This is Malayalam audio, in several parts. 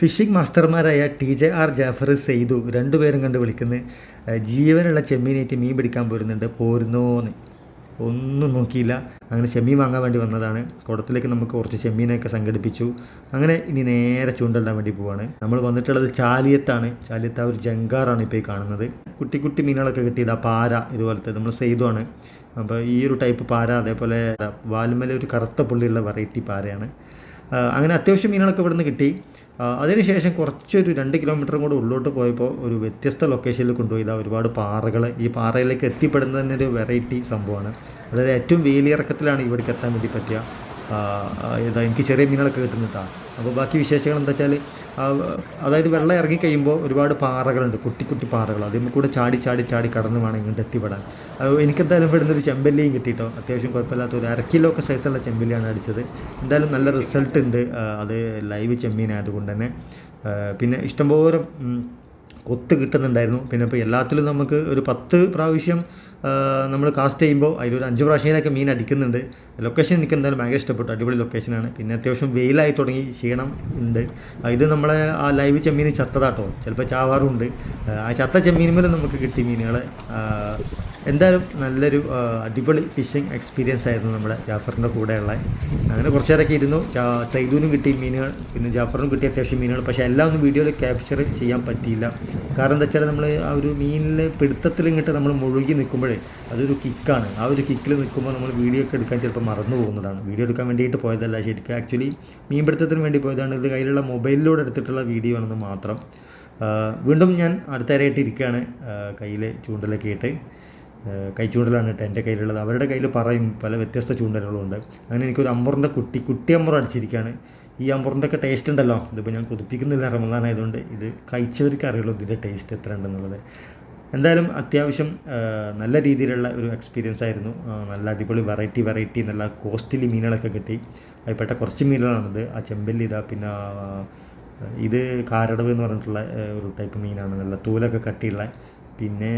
Phishing മാസ്റ്റർമാരായ T J R Jafar Seythu രണ്ടുപേരും കണ്ട് വിളിക്കുന്നത് ജീവനുള്ള ചെമ്മീനേറ്റ് മീൻ പിടിക്കാൻ പോരുന്നുണ്ട് പോരുന്നോന്ന്. ഒന്നും നോക്കിയില്ല. അങ്ങനെ ചെമ്മീൻ വാങ്ങാൻ വേണ്ടി വന്നതാണ്. കുടത്തിലേക്ക് നമുക്ക് കുറച്ച് ചെമ്മീനൊക്കെ സംഘടിപ്പിച്ചു. അങ്ങനെ ഇനി നേരെ ചൂണ്ടലിടാൻ വേണ്ടി പോവാണ്. നമ്മൾ വന്നിട്ടുള്ളത് ചാലിയത്താണ്. ചാലിയത്ത് ആ ഒരു ജങ്കാറാണ് ഇപ്പോൾ ഈ കാണുന്നത്. കുട്ടി കുട്ടി മീനുകളൊക്കെ കിട്ടിയത് ആ പാര ഇതുപോലത്തെ നമ്മൾ സെയ്തുമാണ് അപ്പോൾ ഈ ഒരു ടൈപ്പ് പാര അതേപോലെ വാൽമല ഒരു കറുത്ത പുള്ളിയുള്ള വെറൈറ്റി പാരയാണ്. അങ്ങനെ അത്യാവശ്യം മീനുകളൊക്കെ ഇവിടുന്ന് കിട്ടി. അതിനുശേഷം കുറച്ചൊരു രണ്ട് കിലോമീറ്ററും കൂടെ ഉള്ളോട്ട് പോയപ്പോൾ ഒരു വ്യത്യസ്ത ലൊക്കേഷനിൽ കൊണ്ടുപോയി. ഇതാ ഒരുപാട് പാറകൾ ഈ പാറയിലേക്ക് എത്തിപ്പെടുന്നതിനൊരു വെറൈറ്റി സംഭവമാണ്. അതായത് ഏറ്റവും വേലിയിറക്കത്തിലാണ് ഇവിടേക്ക് എത്താൻ വേണ്ടി പറ്റുക ഇതാ എനിക്ക് ചെറിയ മീനുകളൊക്കെ കിട്ടുന്നതാണ് അപ്പോൾ ബാക്കി വിശേഷങ്ങൾ എന്താ വെച്ചാൽ അതായത് വെള്ളം ഇറങ്ങി കഴിയുമ്പോൾ ഒരുപാട് പാറകളുണ്ട് കുട്ടി കുട്ടി പാറകൾ. അതിൽ കൂടെ ചാടി ചാടി ചാടി കടന്നു വേണം ഇങ്ങോട്ട് എത്തിപ്പെടാൻ. എനിക്കെന്തായാലും ഇവിടുന്ന് ഒരു ചെമ്പല്ലിയും കിട്ടിയിട്ടോ അത്യാവശ്യം കുഴപ്പമില്ലാത്ത ഒരു അരക്കിലോ കിലോ ഒക്കെ സൈസുള്ള ചെമ്പല്ലിയാണ് അടിച്ചത്. എന്തായാലും നല്ല റിസൾട്ട് ഉണ്ട്. അത് ലൈവ് ചെമ്മീനായതുകൊണ്ട് തന്നെ. പിന്നെ ഇഷ്ടംപോലെ കൊത്ത് കിട്ടുന്നുണ്ടായിരുന്നു. പിന്നെ ഇപ്പോൾ എല്ലാത്തിലും നമുക്ക് ഒരു പത്ത് പ്രാവശ്യം നമ്മൾ കാസ്റ്റ് ചെയ്യുമ്പോൾ അതിലൊരു അഞ്ച് പ്രാവശ്യത്തിനൊക്കെ മീൻ അടിക്കുന്നുണ്ട്. ലൊക്കേഷൻ എനിക്ക് എന്തായാലും ഭയങ്കര ഇഷ്ടപ്പെട്ടു. അടിപൊളി ലൊക്കേഷനാണ് പിന്നെ അത്യാവശ്യം വെയിലായി തുടങ്ങി ക്ഷീണം ഉണ്ട്. ഇത് നമ്മളെ ആ ലൈവ് ചെമ്മീൻ ചത്തതാട്ടോ. ചിലപ്പോൾ ചാവാറുണ്ട് ആ, ചത്ത ചെമ്മീനുമേലും നമുക്ക് കിട്ടി മീനുകളെ ആ, എന്തായാലും നല്ലൊരു അടിപൊളി ഫിഷിംഗ് എക്സ്പീരിയൻസ് ആയിരുന്നു നമ്മുടെ ജാഫറിന്റെ കൂടെയുള്ള. അങ്ങനെ കുറച്ച് നേരമൊക്കെ ഇരുന്നു. സൈദൂനും കിട്ടി മീനുകൾ പിന്നെ ജാഫറിനും കിട്ടിയ അത്യാവശ്യം മീനുകൾ. പക്ഷേ എല്ലാം ഒന്നും വീഡിയോയിൽ ക്യാപ്ചർ ചെയ്യാൻ പറ്റിയില്ല. കാരണം എന്താ വെച്ചാൽ നമ്മൾ ആ ഒരു മീനിലെ പിടുത്തത്തിൽ ഇങ്ങോട്ട് നമ്മൾ മുഴുകി നിൽക്കുമ്പോഴേ അതൊരു കിക്കാണ്. ആ ഒരു കിക്കിൽ നിൽക്കുമ്പോൾ നമ്മൾ വീഡിയോ ഒക്കെ എടുക്കാൻ ചിലപ്പോൾ മറന്നു പോകുന്നതാണ്. വീഡിയോ എടുക്കാൻ വേണ്ടിയിട്ട് പോയതല്ല ശരിക്കും ആക്ച്വലി മീൻ പിടുത്തത്തിന് വേണ്ടി പോയതാണ്. ഇത് കയ്യിലുള്ള മൊബൈലിലൂടെ എടുത്തിട്ടുള്ള വീഡിയോ ആണെന്ന് മാത്രം. വീണ്ടും ഞാൻ അടുത്തരായിട്ട് ഇരിക്കുകയാണ്. കയ്യിൽ ചൂണ്ടലൊക്കെ ഇട്ട്. കൈ ചൂണ്ടലാണ് കേട്ടോ എന്റെ കയ്യിലുള്ളത്. അവരുടെ കയ്യിൽ പറയും പല വ്യത്യസ്ത ചൂണ്ടലുകളുണ്ട് അങ്ങനെ എനിക്കൊരു അമ്പറിന്റെ കുട്ടി കുട്ടി അടിച്ചിരിക്കുകയാണ്. ഈ അമ്പറിന്റെ ഒക്കെ ടേസ്റ്റ് ഉണ്ടല്ലോ. ഇതിപ്പോൾ ഞാൻ കുതിപ്പിക്കുന്നില്ല റമദാനായതുകൊണ്ട്. ഇത് കഴിച്ചവർക്ക് അറിയുള്ളൂ ഇതിന്റെ ടേസ്റ്റ് എത്ര ഉണ്ടെന്നുള്ളത് എന്തായാലും അത്യാവശ്യം നല്ല രീതിയിലുള്ള ഒരു എക്സ്പീരിയൻസ് ആയിരുന്നു. നല്ല അടിപൊളി വെറൈറ്റി വെറൈറ്റി നല്ല കോസ്റ്റ്ലി മീനുകളൊക്കെ കിട്ടി. അതിൽപ്പെട്ട കുറച്ച് മീനുകളാണിത്. ആ ചെമ്പല്ലി ഇതാ പിന്നെ ഇത് കാരടവ് എന്ന് പറഞ്ഞിട്ടുള്ള ഒരു ടൈപ്പ് മീനാണ്. നല്ല തൂലൊക്കെ കട്ടിയുള്ള പിന്നെ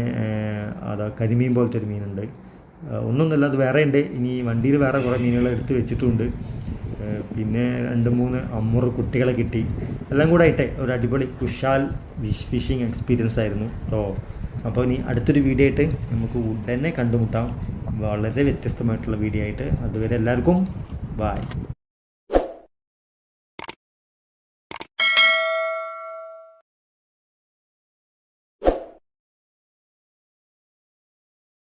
അതാ കരിമീൻ പോലത്തെ ഒരു മീനുണ്ട്. ഒന്നൊന്നുമില്ല അത് വേറെ ഉണ്ട് ഇനി വണ്ടിയിൽ വേറെ കുറേ മീനുകൾ എടുത്ത് വെച്ചിട്ടുണ്ട്. ഏഹ്, പിന്നെ രണ്ട് മൂന്ന് അമ്മൂറ് കുട്ടികളെ കിട്ടി. എല്ലാം കൂടെ ആയിട്ട് ഒരു അടിപൊളി കുഷാൽ ഫിഷ് ഫിഷിംഗ് എക്സ്പീരിയൻസ് ആയിരുന്നു. കേട്ടോ അപ്പോൾ ഇനി അടുത്തൊരു വീഡിയോ ആയിട്ട് നമുക്ക് ഉടനെ കണ്ടുമുട്ടാം. വളരെ വ്യത്യസ്തമായിട്ടുള്ള വീഡിയോ ആയിട്ട്. അതുവരെ എല്ലാവർക്കും ബായ്